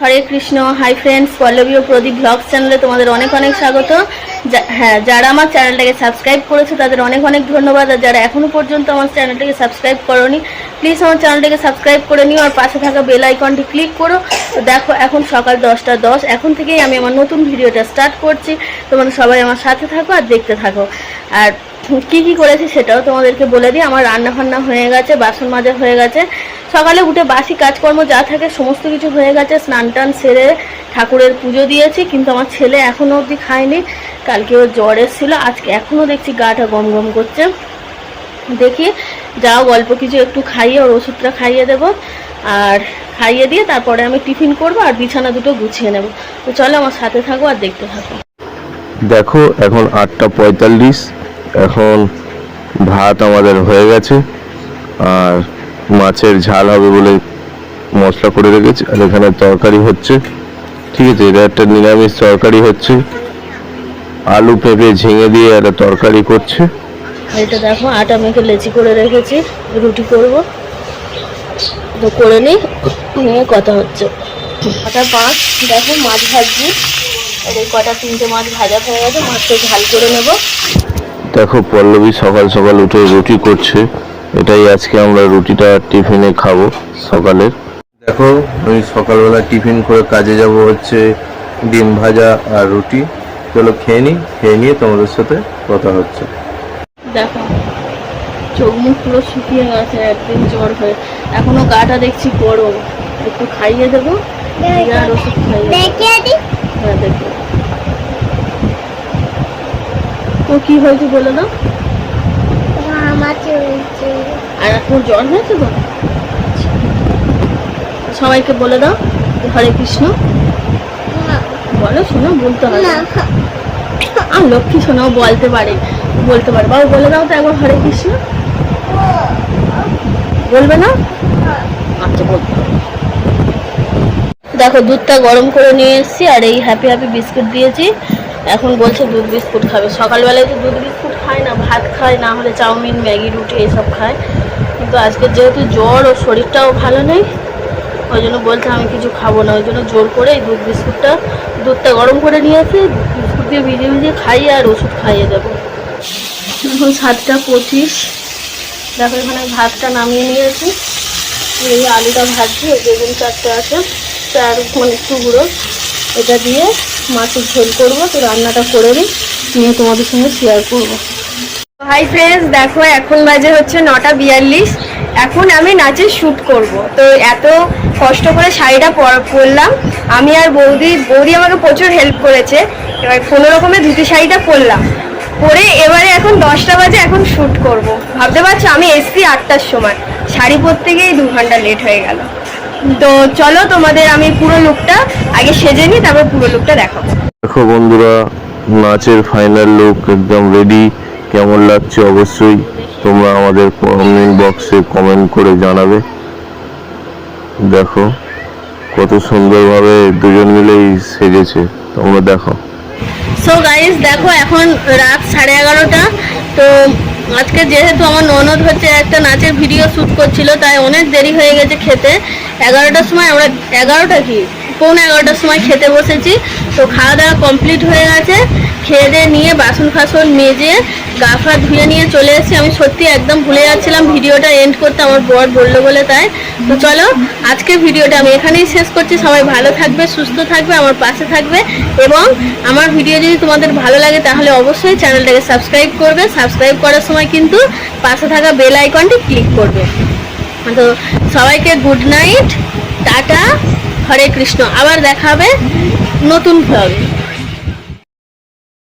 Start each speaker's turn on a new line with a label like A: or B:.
A: হরে Krishna hi friends Pallavi ও Pradeep blogs চ্যানেলে তোমাদের অনেক অনেক স্বাগত। হ্যাঁ যারা আমার চ্যানেলটাকে সাবস্ক্রাইব করেছে, তাদের অনেক অনেক ধন্যবাদ। আর যারা এখনও পর্যন্ত আমার চ্যানেলটাকে সাবস্ক্রাইব করোনি প্লিজ আমার চ্যানেলটাকে সাবস্ক্রাইব করে নিও আর পাশে থাকা বেল আইকনটি ক্লিক করো। তো দেখো, এখন সকাল দশটা দশ। এখন থেকেই আমি আমার নতুন ভিডিওটা স্টার্ট করছি। তোমরা সবাই আমার সাথে থাকো আর দেখতে থাকো। আর কি কি করেছি সেটাও তোমাদেরকে বলে দিই। আমার রান্না ফান্না হয়ে গেছে, বাসন মাজা হয়ে গেছে। সকালে উঠে বাসি কাজকর্ম যা থাকে সমস্ত কিছু হয়ে গেছে। স্নান টান সেরে ঠাকুরের পুজো দিয়েছি, কিন্তু আমার ছেলে এখনও অবধি খায়নি। কালকে ওর জ্বর এসেছিল, আজকে এখনও দেখছি গাটা গম গম করছে। দেখি, যাও অল্প কিছু একটু খাইয়ে ওর ওষুধটা খাইয়ে দেবো। আর খাইয়ে দিয়ে তারপরে আমি টিফিন করব আর বিছানা দুটো গুছিয়ে নেব। তো চলো আমার সাথে থাকো আর দেখতে থাকো।
B: দেখো, এখন আটটা পঁয়তাল্লিশ। এখন ভাত আমাদের হয়ে গেছে, আর মাছের ঝাল হবে বলে মশলা করে রেখেছি, আর এখানে তরকারি হচ্ছে। ঠিক আছে, এটা একটা নিরামিষ তরকারি হচ্ছে। আলু পেঁপে ঝিঙে দিয়ে একটা তরকারি করছে।
A: এটা দেখো, আটা মেখে লেচি করে রেখেছি, রুটি করব। তো করে নিই, নিয়ে কথা হচ্ছে। কটা পাঁচ, দেখো মাছ ভাজছি। আর এই কটা তিনটে মাছ ভাজা হয়ে গেছে, মাছটা ঝাল করে নেব।
B: দেখো পল্লবী সকাল সকাল উঠে রুটি করছে। এটাই আজকে আমরা রুটিটা টিফিনে খাব সকালের। দেখো আমি সকালবেলা টিফিন করে কাজে যাব হচ্ছে ডিম ভাজা আর রুটি। চলো খেয়ে নিই খেয়ে নিয়ে তোমাদের সাথে কথা হচ্ছে।
A: দেখো চোখ মুখ পুরো শুকিয়ে গেছে একদিন জ্বর হয়ে। এখনও গাটা দেখছি গরম। একটু খাইয়ে দেবো আর ওষুধ খাইয়ে দেবো। হ্যাঁ দেখো তো কি হয়েছে বলে দাও। আর এখন জ্বর হয়েছে তো? সবাইকে বলে দাও হরে কৃষ্ণ। বলো শোনো বলতে হবে। আর লক্ষ্মী শোনাও বলতে পারে বলতে পারে। বাবু বলে দাও তো একবার হরে কৃষ্ণ। বলবে না? আচ্ছা বলতে দেখো দুধটা গরম করে নিয়ে এসেছি আর এই হ্যাপি হ্যাপি বিস্কুট দিয়েছি। এখন বলছে দুধ বিস্কুট খাবে। সকালবেলায় তো দুধ বিস্কুট খায় না, ভাত খায়, না হলে চাউমিন, ম্যাগি, রুটি এসব খায়। কিন্তু আজকে যেহেতু জ্বর ও শরীরটাও ভালো নেই, ওই জন্য বলছে আমি কিছু খাব না। ওই জন্য জোর করে এই দুধ বিস্কুটটা, দুধটা গরম করে নিয়ে এসে বিস্কুট দিয়ে ভিজিয়ে ভিজিয়ে খাইয়ে আর ওষুধ খাইয়ে দেবো। এখন সাতটা পঁচিশ। দেখো এখানে ভাতটা নামিয়ে নিয়েছি। এই আলুটা ভাজছি, ওই বেগুন চারটে আছে। চার মানে টুকরো এটা দিয়ে মাছের ঝোল করব। তো রান্নাটা করে নিই, নিয়ে তোমাদের সঙ্গে শেয়ার করব।
C: হাই ফ্রেন্ডস দেখো এখন বাজে হচ্ছে নটা বিয়াল্লিশ। এখন আমি নাচের শ্যুট করব। তো এত কষ্ট করে শাড়িটা পর- পরলাম। আমি আর বৌদি বৌদি আমাকে প্রচুর হেল্প করেছে। এবার কোনো রকমের ধুতি শাড়িটা পরলাম। পরে এবারে এখন দশটা বাজে এখন শ্যুট করব। ভাবতে পারছ আমি এসছি আটটার সময়। শাড়ি পরতে গিয়েই দু ঘণ্টা লেট হয়ে গেল। তো চলো তোমাদের আমি পুরো লুকটা আগে সেজে নিই তারপর পুরো লুকটা দেখাবো।
B: দেখো বন্ধুরা নাচের ফাইনাল লুক একদম রেডি কেমন লাগছে অবশ্যই তোমরা আমাদের কমেন্ট বক্সে কমেন্ট করে জানাবে। দেখো কত সুন্দরভাবে দুজন মিলেই সেজেছে। তোমরা দেখো।
A: সো গাইস দেখো এখন রাত সাড়ে এগারোটা। তো আজকে যেহেতু আমার ননদ হচ্ছে একটা নাচের ভিডিও শ্যুট করছিল তাই অনেক দেরি হয়ে গেছে খেতে। এগারোটার সময় আমরা এগারোটা কি? পৌনে এগারোটার সময় খেতে বসেছি। তো খাওয়া দাওয়া কমপ্লিট হয়ে গেছে। খেয়ে নিয়ে বাসন ফাসন মেজে গা ফা ধুয়ে নিয়ে চলে এসেছি। আমি সত্যি একদম ভুলে যাচ্ছিলাম ভিডিওটা এন্ড করতে। আমার বর বলল বলে তাই। তো চলো আজকে ভিডিওটা আমি এখানেই শেষ করছি। সবাই ভালো থাকবে, সুস্থ থাকবে, আমার পাশে থাকবে এবং আমার ভিডিও যদি তোমাদের ভালো লাগে তাহলে অবশ্যই চ্যানেলটাকে সাবস্ক্রাইব করবে। সাবস্ক্রাইব করার সময় কিন্তু পাশে থাকা বেল আইকনটি ক্লিক করবে। তো সবাইকে good night tata Hare Krishna. আবার দেখাবে নতুন ভ্লগে